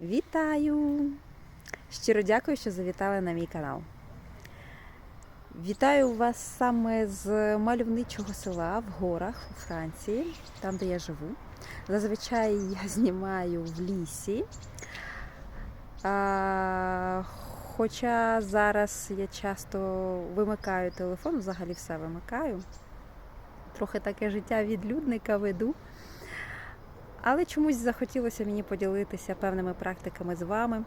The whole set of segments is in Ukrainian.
Вітаю! Щиро дякую, що завітали на мій канал. Вітаю вас саме з мальовничого села в горах у Франції, там, де я живу. Зазвичай я знімаю в лісі. А, хоча зараз я часто вимикаю телефон, взагалі все вимикаю. Трохи таке життя відлюдника веду. Але чомусь захотілося мені поділитися певними практиками з вами,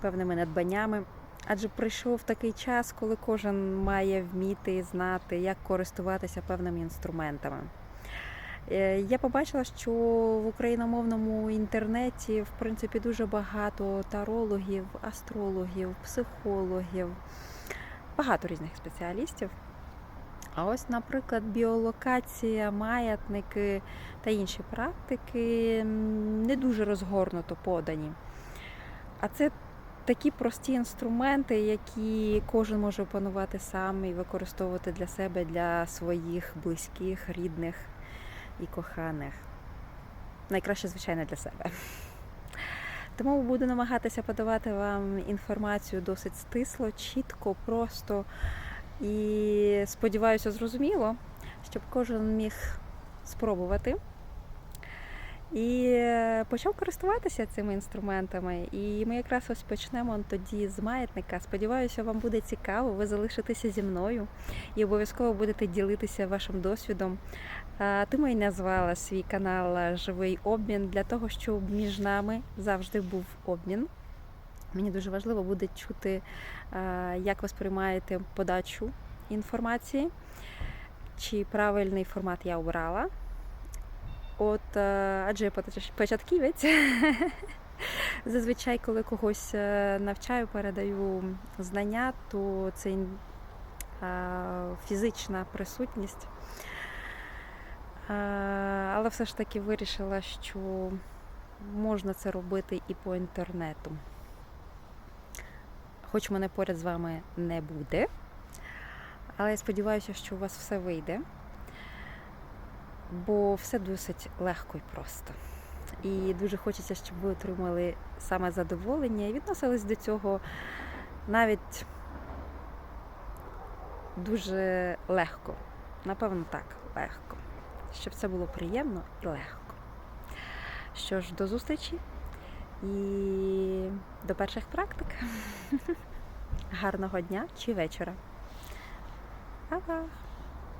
певними надбаннями. Адже прийшов такий час, коли кожен має вміти знати, як користуватися певними інструментами. Е, Я побачила, що в україномовному інтернеті в принципі дуже багато тарологів, астрологів, психологів, багато різних спеціалістів. А ось, наприклад, біолокація, маятники та інші практики не дуже розгорнуто подані. А це такі прості інструменти, які кожен може опанувати сам і використовувати для себе, для своїх близьких, рідних і коханих. Найкраще, звичайно, для себе. Тому буду намагатися подавати вам інформацію досить стисло, чітко, просто і сподіваюся, зрозуміло, щоб кожен міг спробувати. І почав користуватися цими інструментами. І ми якраз ось почнемо тоді з маятника. Сподіваюся, вам буде цікаво, ви залишитеся зі мною і обов'язково будете ділитися вашим досвідом. Тому і назвала свій канал Живий обмін для того, щоб між нами завжди був обмін. Мені дуже важливо буде чути, як ви сприймаєте подачу інформації, чи правильний формат я обрала. От, е, адже я початківець. Зазвичай, коли когось е, навчаю, передаю знання, то це е, фізична присутність. Але все ж таки вирішила, що можна це робити і по інтернету. Хоч мене поряд з вами не буде, але я сподіваюся, що у вас все вийде, бо все досить легко і просто. І дуже хочеться, щоб ви отримали саме задоволення і відносились до цього навіть дуже легко. Напевно, так, легко. Щоб це було приємно і легко. Що ж, до зустрічі і до перших практик. Гарного дня чи вечора. 拜拜